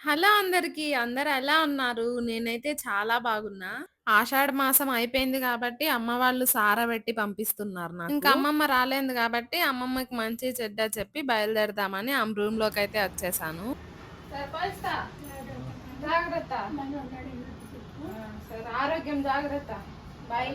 Hello అందరికి. అందరూ ఎలా ఉన్నారు? నేనైతే చాలా బాగున్నా. ఆషాఢ మాసం అయిపోయింది గాబట్టి, అమ్మ వాళ్ళు సారబెట్టి పంపిస్తున్నారు నాకు. ఇంకా అమ్మమ్మ రాలేదు గాబట్టి, అమ్మమ్మకి మంచి చెడ్డ చెప్పి బయలుదేరదామని ఆమె రూమ్‌లోకైతే వచ్చేసాను. సరిపోయిస్తా. జాగ్రత్త. ఆ! సరే. ఆరోగ్యం జాగ్రత్త. బాయ్.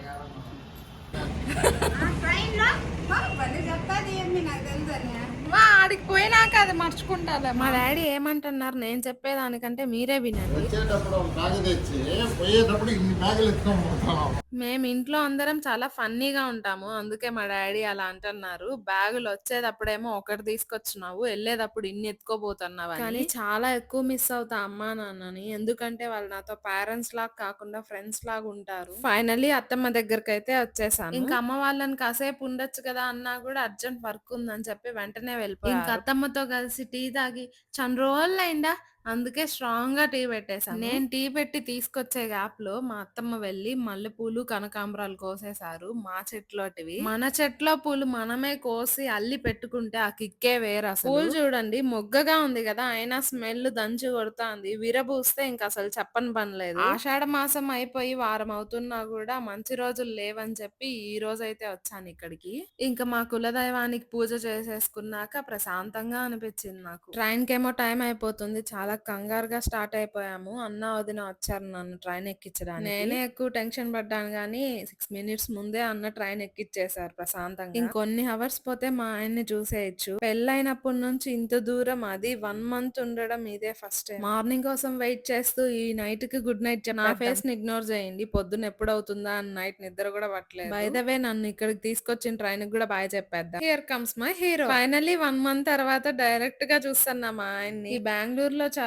ట్రైన్‌లో మా భలే చెప్తాది ఏమి నాకు తెలుసని. మా ఆడికి పోయినాక అది మర్చుకుంటాలే. మా డ్యాడీ ఏమంటున్నారు నేను చెప్పేదానికంటే మీరే వినండి. వచ్చేటప్పుడు ఒక బ్యాగ్ తెచ్చి పోయేటప్పుడు ఇన్ని బ్యాగులు ఎత్తుకొని పోతాం మేము ఇంట్లో అందరం చాలా ఫన్నీగా ఉంటాము. అందుకే మా డ్యాడీ అలా అంటన్నారు. బ్యాగులు వచ్చేటప్పుడేమో ఒకటి తీసుకొచ్చినావు. ఎళ్ళేటప్పుడు ఇన్ని ఎత్తుకోబోతున్నావని. కానీ చాలా ఎక్కువ మిస్ అవుతా అమ్మా, నాన్నని. ఎందుకంటే వాళ్ళు నాతో పేరెంట్స్ లాగా కాకుండా ఫ్రెండ్స్ లాగా ఉంటారు. ఫైనల్లీ అత్తమ్మ దగ్గరకైతే వచ్చేసాను. ఇంకా అమ్మ వాళ్ళని కాసేపు ఉండొచ్చు కదా అన్నా కూడా అర్జెంట్ వర్క్ ఉందని చెప్పి వెంటనే వెళ్ళిపోయారు. ఇంకా అత్తమ్మతో కలిసి టీ తాగి చన్ని రోజులైందా అందుకే స్ట్రాంగ్‌గా టీ పెట్టేసాను. నేను టీ పెట్టి తీసుకొచ్చే గ్యాప్‌లో మా అత్తమ్మ వెళ్ళి మల్లెపూలు, కనకాంబరాలు కోసేసారు. మా చెట్లోటివి. మన చెట్లో పూలు మనమే కోసి అల్లి పెట్టుకుంటే ఆ కిక్కే వేరసలు. పూలు చూడండి మొగ్గగా ఉంది కదా! అయినా స్మెల్ దంచి కొడతాంది. విరబూస్తే ఇంక అసలు చెప్పని పని లేదు. ఆషాఢ మాసం అయిపోయి వారం అవుతున్నా కూడా మంచి రోజులు లేవని చెప్పి ఈ రోజైతే వచ్చాను ఇక్కడికి. ఇంక మా కులదైవానికి పూజ చేసేసుకున్నాక ప్రశాంతంగా అనిపించింది నాకు. ట్రైన్‌కేమో టైం అయిపోతుంది. చాలా కంగారుగా స్టార్ట్ అయిపోయాము. అన్న, వదిన వచ్చారు నన్ను ట్రైన్ ఎక్కించడానికి. నేనే ఎక్కువ టెన్షన్ పడ్డాను గానీ 6 మినిట్స్ ముందే అన్న ట్రైన్ ఎక్కిచ్చేసారు ప్రశాంతంగా. ఇంకొన్ని హవర్స్ పోతే మా ఆయన్ని చూసేయొచ్చు. పెళ్ళైనప్పటి నుంచి ఇంత దూరం అది 1 మంత్ ఉండడం ఇదే ఫస్ట్. మార్నింగ్ కోసం వెయిట్ చేస్తూ ఈ నైట్‌కి గుడ్ నైట్. నా ఫేస్‌ని ఇగ్నోర్ చేయండి. పొద్దున ఎప్పుడవుతుందా అని నైట్ నిద్ర కూడా పట్టలేదు. బై ద వే నన్ను ఇక్కడికి తీసుకొచ్చిన ట్రైన్‌కి కూడా బాయ్ చెప్పేద్దాం. Here comes my hero. Finally 1 month తర్వాత డైరెక్ట్‌గా చూస్తున్నా మా ఆయన్ని. ఈ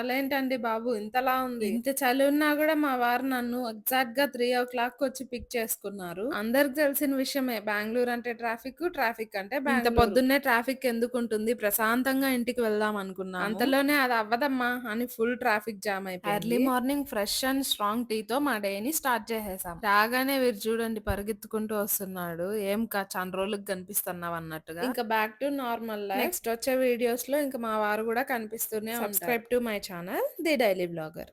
బెంగుళూరులో చలేంటండి బాబు ఇంతలా ఉంది. ఇంత చలి ఉన్నా కూడా మా వారు నన్ను ఎగ్జాక్ట్‌గా 3:00కి వచ్చి పిక్ చేసుకున్నారు. అందరికి తెలిసిన విషయమే బెంగుళూరు అంటే ట్రాఫిక్, ట్రాఫిక్ అంటే. ఇంత పొద్దున్నే ట్రాఫిక్ ఎందుకుంటుంది? ప్రశాంతంగా ఇంటికి వెళ్దాం అనుకున్నాము. అంతలోనే అది అవ్వదమ్మా అని ఫుల్ ట్రాఫిక్ జామ్ అయిపోయింది. Early morning fresh and strong టీతో మా డేని స్టార్ట్ చేసేసాం. రాగానే వీరు చూడండి పరిగెత్తుకుంటూ వస్తున్నాడు. ఏం కా చానా రోజులకి కనిపిస్తున్నావు అన్నట్టుగా. ఇంకా బ్యాక్ టు నార్మల్. నెక్స్ట్ వచ్చే వీడియోస్‌లో ఇంకా మా వారు కూడా కనిపిస్తూనే. Subscribe to my channel the daily blogger